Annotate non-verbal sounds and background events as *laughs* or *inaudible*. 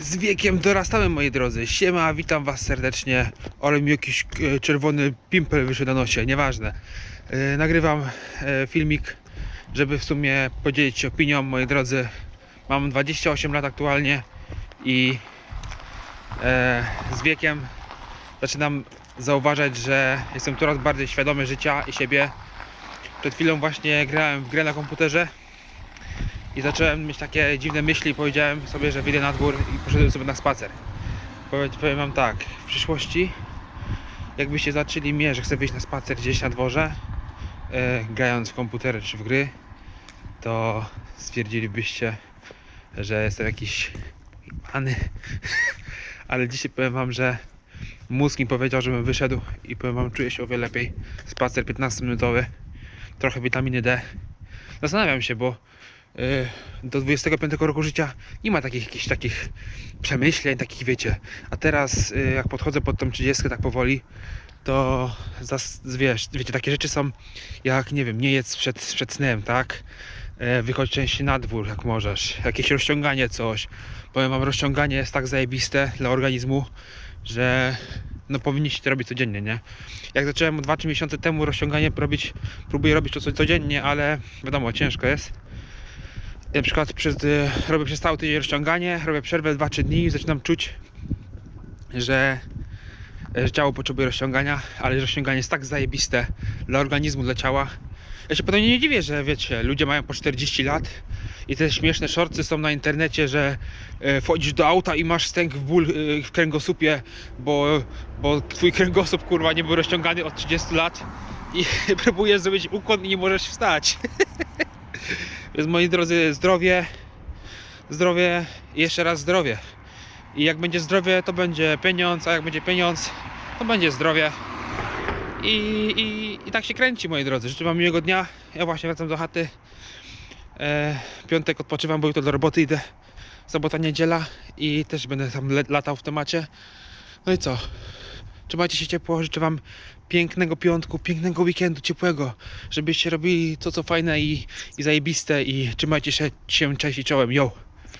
Z wiekiem dorastałem, moi drodzy. Siema, witam was serdecznie. Ale mi jakiś e, czerwony pimpel wyszedł na nosie, nieważne. E, nagrywam e, filmik, żeby w sumie podzielić się opinią, moi drodzy. Mam 28 lat aktualnie i z wiekiem zaczynam zauważać, że jestem coraz bardziej świadomy życia i siebie. Przed chwilą właśnie grałem w grę na komputerze i zacząłem mieć takie dziwne myśli i powiedziałem sobie, że wyjdę na dwór i poszedłem sobie na spacer. Powiem, wam tak, w przyszłości jakbyście zaczęli mnie, że chcę wyjść na spacer gdzieś na dworze, grając w komputery czy w gry, to stwierdzilibyście, że jestem jakiś pany. *laughs* Ale dzisiaj powiem wam, że mózg mi powiedział, żebym wyszedł i powiem wam, czuję się o wiele lepiej. Spacer 15-minutowy, trochę witaminy D. Zastanawiam się, bo do 25 roku życia nie ma takich jakichś takich przemyśleń, takich wiecie. A teraz y, jak podchodzę pod tą 30 tak powoli, to wiesz, wiecie, takie rzeczy są jak, nie wiem, nie jedz przed, przed snem, tak? E, Wychodź częściej na dwór, jak możesz. Jakieś rozciąganie, coś. Powiem wam, rozciąganie jest tak zajebiste dla organizmu, że no powinniście to robić codziennie, nie? Jak zacząłem 2-3 miesiące temu rozciąganie robić, próbuję robić to co- codziennie, ale wiadomo, ciężko jest. Na przykład przez, y, robię przez cały tydzień rozciąganie, robię przerwę 2-3 dni i zaczynam czuć, że, że ciało potrzebuje rozciągania, ale rozciąganie jest tak zajebiste dla organizmu, dla ciała. Ja się potem nie dziwię, że wiecie, ludzie mają po 40 lat i te śmieszne shortsy są na internecie, że e, wchodzisz do auta i masz stęk w ból e, w kręgosłupie, bo, bo twój kręgosłup kurwa nie był rozciągany od 30 lat i *laughs* próbujesz zrobić ukłon i nie możesz wstać. *laughs* Więc moi drodzy, zdrowie, zdrowie i jeszcze raz zdrowie. I jak będzie zdrowie, to będzie pieniądz, a jak będzie pieniądz, to będzie zdrowie. I, i, I tak się kręci, moi drodzy. Życzę Wam miłego dnia. Ja właśnie wracam do chaty. E, piątek odpoczywam, bo jutro do roboty idę. Sobota, niedziela i też będę tam latał w temacie. No i co? Trzymajcie się ciepło. Życzę Wam pięknego piątku, pięknego weekendu, ciepłego. Żebyście robili to, co fajne i, i zajebiste. I trzymajcie się, się cześć i czołem. Yo!